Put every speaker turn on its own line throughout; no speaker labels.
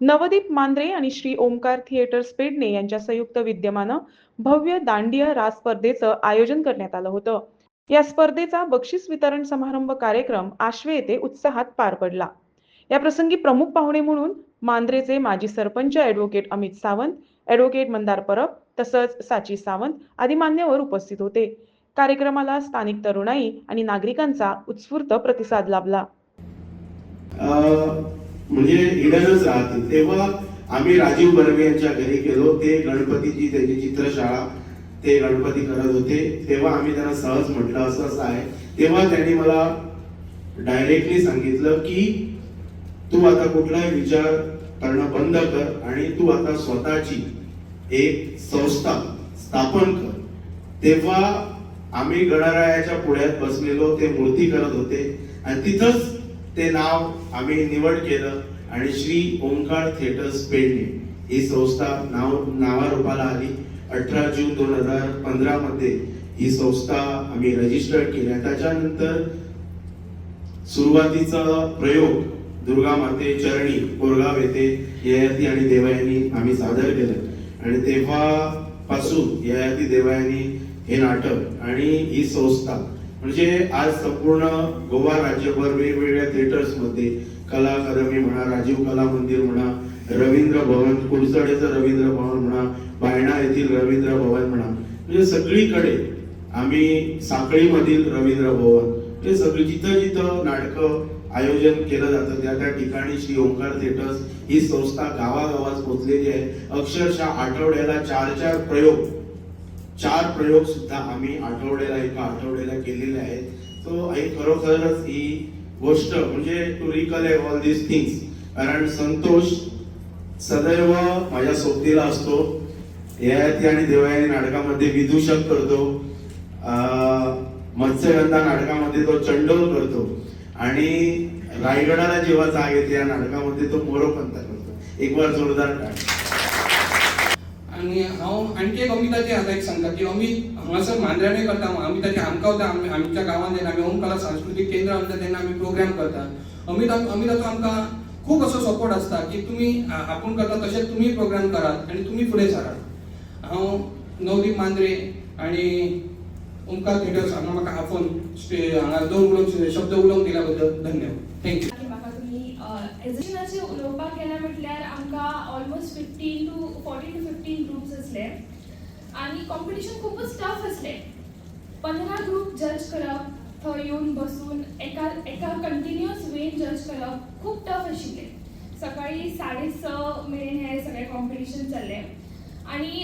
नवदीप मांद्रे आणि श्री ओमकार थिएटर स्पेडने यांच्या संयुक्त विद्यमानं भव्य दांडिया रास स्पर्धेचं आयोजन करण्यात आलं होतं. या स्पर्धेचा बक्षीस वितरण समारंभ कार्यक्रम आश्वे येथे उत्साहात पार पडला. या प्रसंगी प्रमुख पाहुणे म्हणून मांद्रेचे माजी सरपंच ॲडव्होकेट अमित सावंत ॲडव्होकेट मंदार परब तसंच साची सावंत आदी मान्यवर उपस्थित होते. कार्यक्रमाला स्थानिक तरुणाई आणि नागरिकांचा उत्स्फूर्त प्रतिसाद लाभला.
म्हणजे इडनच राहते. तेव्हा आम्ही राजीव बर्वे यांच्या घरी गेलो. ते गणपतीची त्यांची चित्रशाळा ते गणपती करत होते. तेव्हा आम्ही त्यांना सहज म्हटलं असं असं आहे. तेव्हा त्यांनी मला डायरेक्टली सांगितलं की तू आता कुठलाही विचार करणं बंद कर आणि तू आता स्वतःची एक संस्था स्थापन कर. तेव्हा आम्ही गणरायाच्या पुढ्यात बसलेलो ते मूर्ती करत होते. आणि तिथंच ते नाव आम्ही निवड केलं आणि श्री ओंकार थिएटर्स पेडणे. ही संस्था नाव नावारूपाला आली. अठरा जून दोन हजार पंधरामध्ये ही संस्था आम्ही रजिस्टर केल्या त्याच्यानंतर सुरुवातीचा प्रयोग दुर्गा माते चरणी कोरगाव येथे ययाती आणि देवायांनी आम्ही सादर केलं. आणि तेव्हा पासून ययाती देवायांनी हे नाटक आणि ही संस्था म्हणजे आज संपूर्ण गोवा राज्यभर वेगवेगळ्या थिएटर्समध्ये कला अकादमी म्हणा राजीव कला मंदिर म्हणा रवींद्र भवन कुडचडेचं रवींद्र भवन म्हणा बायणा येथील रवींद्र भवन म्हणा म्हणजे सगळीकडे आम्ही साखळीमधील रवींद्र भवन हे सगळी जिथं जिथं नाटकं आयोजन केलं जातं त्या त्या ठिकाणी श्री ओंकार थिएटर्स ही संस्था गावागावात पोहोचलेली आहे. अक्षरशः आठवड्याला चार चार प्रयोग चार प्रयोग सुद्धा आम्ही आठवड्याला एका आठवड्याला केलेले आहेत. सो आई खरोखरच ही गोष्ट म्हणजे to recollect all this things कारण संतोष सदैव माझ्या सोबतीला असतो. ययाती आणि देवयानी नाटकामध्ये विदूषक करतो. अं, मत्स्यगंधा नाटकामध्ये तो चंडोल करतो. आणि रायगडाला जेव्हा जाग येते या नाटकामध्ये तो मोरोपंत करतो. एक बार जोरदार आनी
आणि हांव आणखी एक अमिताचे आता एक सांगता की अमित हांगासर मांद्र्याने करता अमिताचे आमकां वता आमच्या गांवांत जेन्ना आमी ओमकला सांस्कृतीक केंद्र आमच्या तेन्ना आमी प्रोग्राम करता. अमित अमिताचो आमकां खूब असो सपोर्ट आसता की तुमी आपूण करता तशेंच तुमी प्रोग्राम करात आनी तुमी फुडें सरात हांव नवदीप मांद्रे आनी ओमकार थिएटर्स हांगा म्हाका हांगा दोन उलोवंक शब्द उलोवंक दिल्या बद्दल धन्यवाद थँक्यू
तुमी एज्युकेशनाचे उलोवपाक गेल्या म्हटल्यार आमकां almost fifteen to forty to fifteen groups आसले आनी कॉम्पिटिशन खूबच टफ आसले पंदरा ग्रुप जज करप थंय येवन बसून एका एका कंटिन्युअस वेन जज करप खूब टफ आशिल्लें सकाळी साडे स मेरेन हें सगळें कॉम्पिटिशन जाल्लें आनी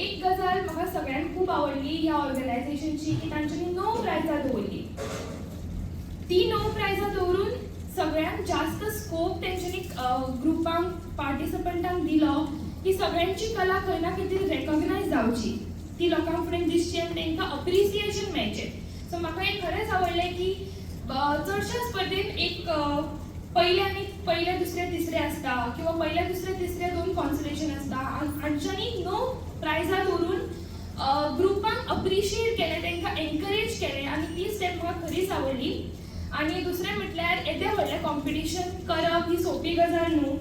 एक गजाल म्हाका सगळ्यांत खूब आवडली ह्या ऑर्गनायझेशनची की तांच्यांनी णव प्रायजां दवरली ती णव प्रायजां दवरून सगळ्यांत जास्त स्कोप तेंच्यांनी ग्रुपांक पार्टिसिपंटांक दिलो की सगळ्यांची कला खंय ना कितें रेकॉग्नायज जावची ती लोकां फुडें दिसची आनी तांकां अप्रिसिएशन मेळचें सो म्हाका एक खरेंच आवडलें की चडशा स्पर्धेंत एक पहिल्या आणि आनी दुसऱ्या तिसऱ्या तिसरे आसता किंवा पहिल्या दुसऱ्या तिसऱ्या दोन कॉन्सलेशन आसता आनी हांच्यांनी णव प्रायजां दवरून ग्रुपांक अप्रिशिएट केलें तांकां एनकरेज केलें आनी ती स्टेप म्हाका खरीच आवडली. आनी दुसरें म्हटल्यार येदें व्हडलें कॉम्पिटिशन करप ही सोंपी गजाल न्हू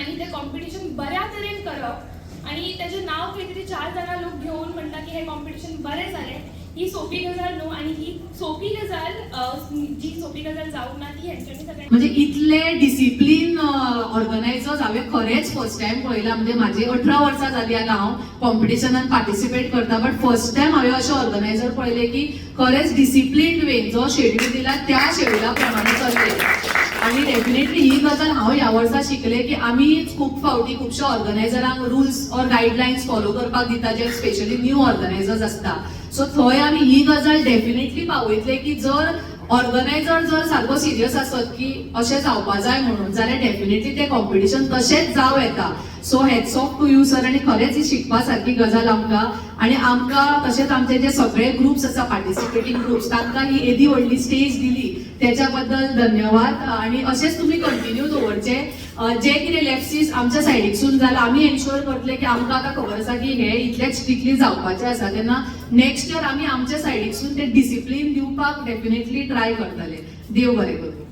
आनी तें कॉम्पिटिशन बऱ्या तरेन करप. आनी तेजें नांव खंय तरी चार जाणां लोक घेवन म्हणटा की हें कॉम्पिटिशन बरें जालें ही सोपी गजाल नो आणि ही सोपी गजाल जी सोपी गजाल जाऊ ना ती हेंच्यांनी
म्हणजे इतले डिसिप्लीन ऑर्गनायझर्स हांवें खरेंच फर्स्ट टायम पळयला म्हणजे म्हाजी अठरा वर्सां जाली आतां हांव कॉम्पिटिशनान पार्टिसिपेट करता बट फर्स्ट टायम हांवें अशें ऑर्गनायझर पळयले की खरेंच डिसिप्लीन वेन जो शेड्यूल दिला त्या शेड्युला प्रमाणे चलते आणि डेफिनेटली ही गजाल हांव ह्या वर्सा शिकले की आमी खूब फावटी खुबश्या ऑर्गनायझरांक रुल्स ऑर गायडलायन्स फॉलो करपाक दिता जे स्पेशली न्यू ऑर्गनायझर्स आसता सो थंय आमी ही गजाल डेफिनेटली पावयतले की जर ऑर्गनायझर जर सारको सिरियस आसत की अशें जावपा जाय म्हणून जाल्यार डेफिनेटली तें कॉम्पिटिशन तशेंच जावं येता. So hats off to you sir आनी खरेंच ही शिकपा सारकी गजाल आमकां. आनी आमकां तशेंच आमचे जे सगळे ग्रुप्स आसा पार्टिसिपेटींग ग्रुप्स तांकां ही येदी व्हडली स्टेज दिली. त्याच्या बद्दल धन्यवाद. आणि असेच तुम्ही कंटिन्यू दवरचे जे कितें लॅप्सीस आमच्या सायडीकसून जालां आमी एन्श्योर करतले की आमकां आतां खबर आसा की हे इतलेच स्ट्रिक्टली जावपाचें आसा. तेन्ना नेक्स्ट इयर आमी आमच्या सायडीकसून ते डिसिप्लीन दिवपाक डेफिनेटली ट्राय करतले. देव बरें करूं.